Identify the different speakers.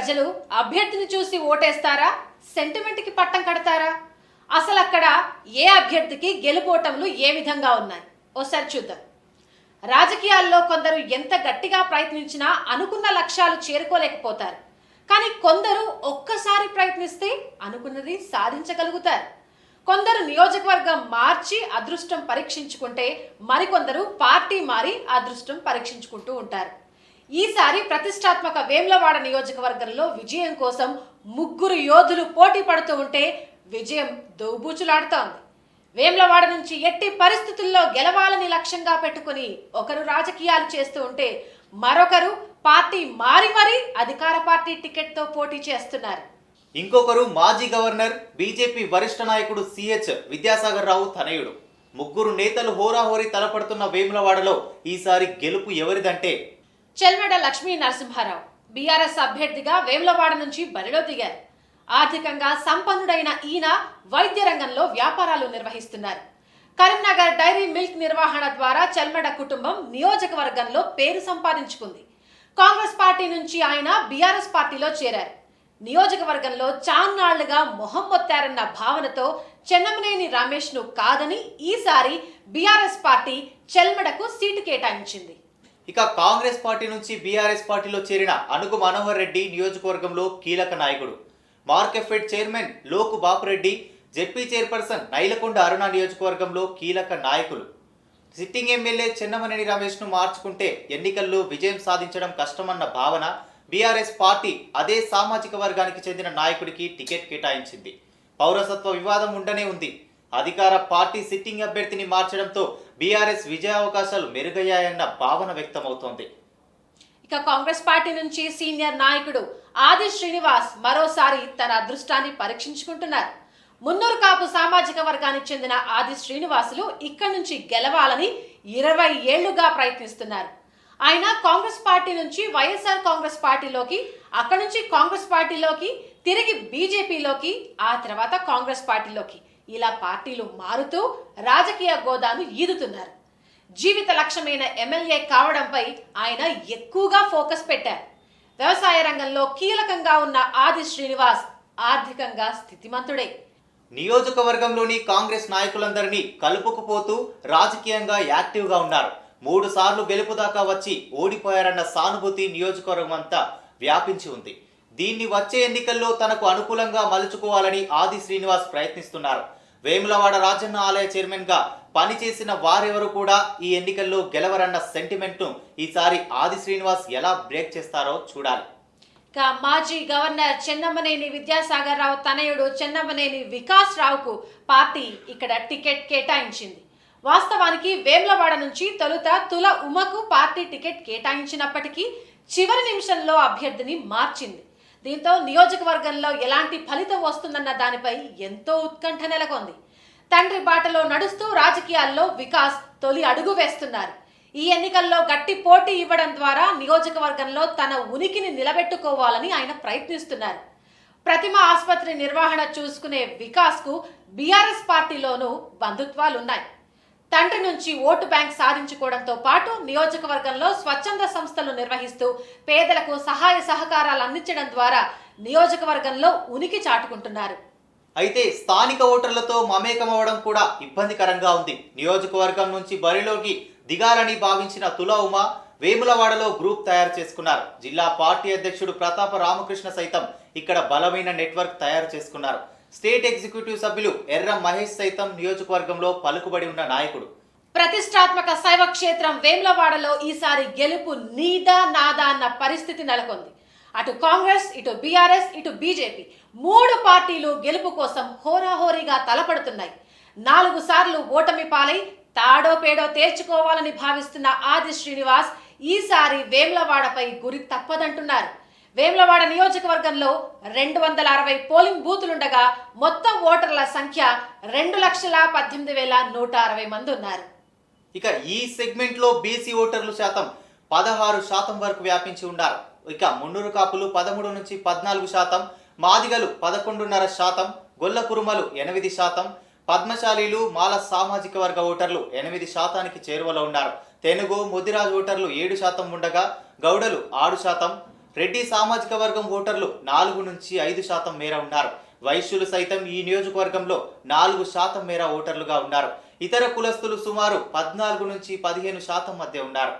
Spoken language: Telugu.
Speaker 1: ప్రజలు అభ్యర్థిని చూసి ఓటేస్తారా? సెంటిమెంట్కి పట్టం కడతారా? అసలు అక్కడ ఏ అభ్యర్థికి గెలుపోటములు ఏ విధంగా ఉన్నాయి? ఓసారి చూద్దాం. రాజకీయాల్లో కొందరు ఎంత గట్టిగా ప్రయత్నించినా అనుకున్న లక్ష్యాలు చేరుకోలేకపోతారు. కానీ కొందరు ఒక్కసారి ప్రయత్నిస్తే అనుకున్నది సాధించగలుగుతారు. కొందరు నియోజకవర్గం మార్చి అదృష్టం పరీక్షించుకుంటే మరికొందరు పార్టీ మారి అదృష్టం పరీక్షించుకుంటూ ఉంటారు. ఈసారి ప్రతిష్టాత్మక వేములవాడ నియోజకవర్గంలో విజయం కోసం ముగ్గురు యోధులు పోటీ పడుతూ ఉంటే విజయం దౌబూచులాడుతోంది. వేములవాడ నుంచి ఎట్టి పరిస్థితుల్లో గెలవాలని లక్ష్యంగా పెట్టుకుని ఒకరు రాజకీయాలు చేస్తూ ఉంటే మరొకరు పార్టీ మారి మరీ అధికార పార్టీ టికెట్తో పోటీ చేస్తున్నారు.
Speaker 2: ఇంకొకరు మాజీ గవర్నర్ బీజేపీ వరిష్ఠ నాయకుడు సిహెచ్ విద్యాసాగర్ రావు తనయుడు. ముగ్గురు నేతలు హోరాహోరీ తలపడుతున్న వేములవాడలో ఈసారి గెలుపు ఎవరిదంటే
Speaker 1: చెల్మెడ లక్ష్మీ నరసింహారావు బీఆర్ఎస్ అభ్యర్థిగా వేములవాడ నుంచి బరిలో దిగారు. ఆర్థికంగా సంపన్నుడైన ఈయన వైద్య రంగంలో వ్యాపారాలు నిర్వహిస్తున్నారు. కరీంనగర్ డైరీ మిల్క్ నిర్వహణ ద్వారా చెల్మెడ కుటుంబం నియోజకవర్గంలో పేరు సంపాదించుకుంది. కాంగ్రెస్ పార్టీ నుంచి ఆయన బీఆర్ఎస్ పార్టీలో చేరారు. నియోజకవర్గంలో చాన్నాళ్ళుగా మొహం మొత్తారన్న భావనతో చెన్నమనేని రమేష్ను కాదని ఈసారి బీఆర్ఎస్ పార్టీ చెల్మెడకు సీటు కేటాయించింది.
Speaker 2: ఇక కాంగ్రెస్ పార్టీ నుంచి బీఆర్ఎస్ పార్టీలో చేరిన అనుగు మనోహర్ రెడ్డి నియోజకవర్గంలో కీలక నాయకుడు. Markfed chairman Loku Bapureddy ZP chairperson Nailakonda Aruna నియోజకవర్గంలో కీలక నాయకులు. సిట్టింగ్ ఎమ్మెల్యే చెన్నమనేని రమేష్ను మార్చుకుంటే ఎన్నికల్లో విజయం సాధించడం కష్టమన్న భావన బీఆర్ఎస్ పార్టీ అదే సామాజిక వర్గానికి చెందిన నాయకుడికి టికెట్ కేటాయించింది. పౌరసత్వ వివాదం ఉండనే ఉంది. అధికార పార్టీ సిట్టింగ్ అభ్యర్థిని మార్చడంతో బీఆర్ఎస్ విజయావకాశాలు మెరుగయ్యాయన్న భావన వ్యక్తమవుతోంది.
Speaker 1: ఇక కాంగ్రెస్ పార్టీ నుంచి సీనియర్ నాయకుడు ఆది శ్రీనివాస్ మరోసారి తన అదృష్టాన్ని పరీక్షించుకుంటున్నారు. మున్నూరు కాపు సామాజిక వర్గానికి చెందిన ఆది శ్రీనివాసులు ఇక్కడి నుంచి గెలవాలని ఇరవై ఏళ్ళుగా ప్రయత్నిస్తున్నారు. ఆయన కాంగ్రెస్ పార్టీ నుంచి వైఎస్ఆర్ కాంగ్రెస్ పార్టీలోకి అక్కడి నుంచి కాంగ్రెస్ పార్టీలోకి తిరిగి బీజేపీలోకి ఆ తర్వాత కాంగ్రెస్ పార్టీలోకి. ఇలా పార్టీలు మారుతూ రాజకీయ గోదాను ఈదుతున్నారు. జీవిత లక్ష్యమైన ఎమ్మెల్యే కావడంపై ఆయన ఎక్కువగా ఫోకస్ పెట్టారు. వ్యవసాయ రంగంలో కీలకంగా ఉన్న ఆది శ్రీనివాస్ ఆర్థికంగా స్థితిమంతుడే.
Speaker 2: నియోజకవర్గంలోని కాంగ్రెస్ నాయకులందరినీ కలుపుకుపోతూ రాజకీయంగా యాక్టివ్గా ఉన్నారు. మూడు సార్లు గెలుపు దాకా వచ్చి ఓడిపోయారన్న సానుభూతి నియోజకవర్గం అంతా వ్యాపించి ఉంది. దీన్ని వచ్చే ఎన్నికల్లో తనకు అనుకూలంగా మలుచుకోవాలని ఆది శ్రీనివాస్ ప్రయత్నిస్తున్నారు. వేములవాడ రాజన్న ఆలయ చైర్మన్గా పనిచేసిన వారెవరు కూడా ఈ ఎన్నికల్లో గెలవరన్న సెంటిమెంట్ను ఈసారి ఆది శ్రీనివాస్ ఎలా బ్రేక్ చేస్తారో చూడాలి.
Speaker 1: ఇక మాజీ గవర్నర్ చెన్నమనేని విద్యాసాగర్ రావు తనయుడు చెన్నమనేని వికాస్ రావుకు పార్టీ ఇక్కడ టికెట్ కేటాయించింది. వాస్తవానికి వేములవాడ నుంచి తొలుత తుల ఉమకు పార్టీ టికెట్ కేటాయించినప్పటికీ చివరి నిమిషంలో అభ్యర్థిని మార్చింది. దీంతో నియోజకవర్గంలో ఎలాంటి ఫలితం వస్తుందన్న దానిపై ఎంతో ఉత్కంఠ నెలకొంది. తండ్రి బాటలో నడుస్తూ రాజకీయాల్లో వికాస్ తొలి అడుగు వేస్తున్నారు. ఈ ఎన్నికల్లో గట్టి పోటీ ఇవ్వడం ద్వారా నియోజకవర్గంలో తన ఉనికిని నిలబెట్టుకోవాలని ఆయన ప్రయత్నిస్తున్నారు. ప్రతిమ ఆసుపత్రి నిర్వహణ చూసుకునే వికాస్కు బీఆర్ఎస్ పార్టీలోనూ బంధుత్వాలున్నాయి. తండ్రి నుంచి ఓటు బ్యాంక్ సాధించుకోవడంతో పాటు నియోజకవర్గంలో స్వచ్ఛంద సంస్థలు నిర్వహిస్తూ పేదలకు సహాయ సహకారాలు అందించడం ద్వారా నియోజకవర్గంలో ఉనికి చాటుకుంటున్నారు.
Speaker 2: అయితే స్థానిక ఓటర్లతో మమేకమవడం కూడా ఇబ్బందికరంగా ఉంది. నియోజకవర్గం నుంచి బరిలోకి దిగాలని భావించిన తులా ఉమా వేములవాడలో గ్రూప్ తయారు చేసుకున్నారు. జిల్లా పార్టీ అధ్యక్షుడు ప్రతాప రామకృష్ణ సైతం ఇక్కడ బలమైన నెట్వర్క్ తయారు చేసుకున్నారు. స్టేట్ ఎగ్జిక్యూటివ్ సభ్యులు ఎర్ర మహేష్ సైతం నియోజకవర్గంలో పలుకుబడి ఉన్న నాయకుడు.
Speaker 1: ప్రతిష్టాత్మక శైవ క్షేత్రం వేమ్లవాడలో ఈసారి గెలుపు నీదా నాదా అన్న పరిస్థితి నెలకొంది. అటు కాంగ్రెస్ ఇటు బీఆర్ఎస్ ఇటు బీజేపీ మూడు పార్టీలు గెలుపు కోసం హోరాహోరీగా తలపడుతున్నాయి. నాలుగు సార్లు ఓటమి పాలై తాడో పేడో తేల్చుకోవాలని భావిస్తున్న ఆది శ్రీనివాస్ ఈసారి వేమ్లవాడపై గురి తప్పదంటున్నారు. వేములవాడ నియోజకవర్గంలో రెండు వందల అరవై పోలింగ్ బూతులుండగా మొత్తం ఓటర్ల సంఖ్య రెండు లక్షల పద్దెనిమిది వేల నూట అరవై మంది ఉన్నారు.
Speaker 2: ఇక ఈ సెగ్మెంట్లో బీసీ ఓటర్లు శాతం పదహారు శాతం వరకు వ్యాపించి ఉన్నారు. ఇక మున్నూరు కాపులు పదమూడు నుంచి పద్నాలుగు శాతం మాదిగలు పదకొండున్నర శాతం గొల్ల కురుమలు ఎనిమిది శాతం పద్మశాలీలు మాల సామాజిక వర్గ ఓటర్లు ఎనిమిది శాతానికి చేరువలో ఉన్నారు. తెనుగు ముదిరాజ్ ఓటర్లు ఏడు శాతం ఉండగా గౌడలు ఆరు శాతం రెడ్డి సామాజిక వర్గం ఓటర్లు నాలుగు నుంచి ఐదు శాతం మేర ఉన్నారు. వైశ్యులు సైతం ఈ నియోజకవర్గంలో నాలుగు శాతం మేర ఓటర్లుగా ఉన్నారు. ఇతర కులస్తులు సుమారు పద్నాలుగు నుంచి పదిహేను శాతం మధ్య ఉన్నారు.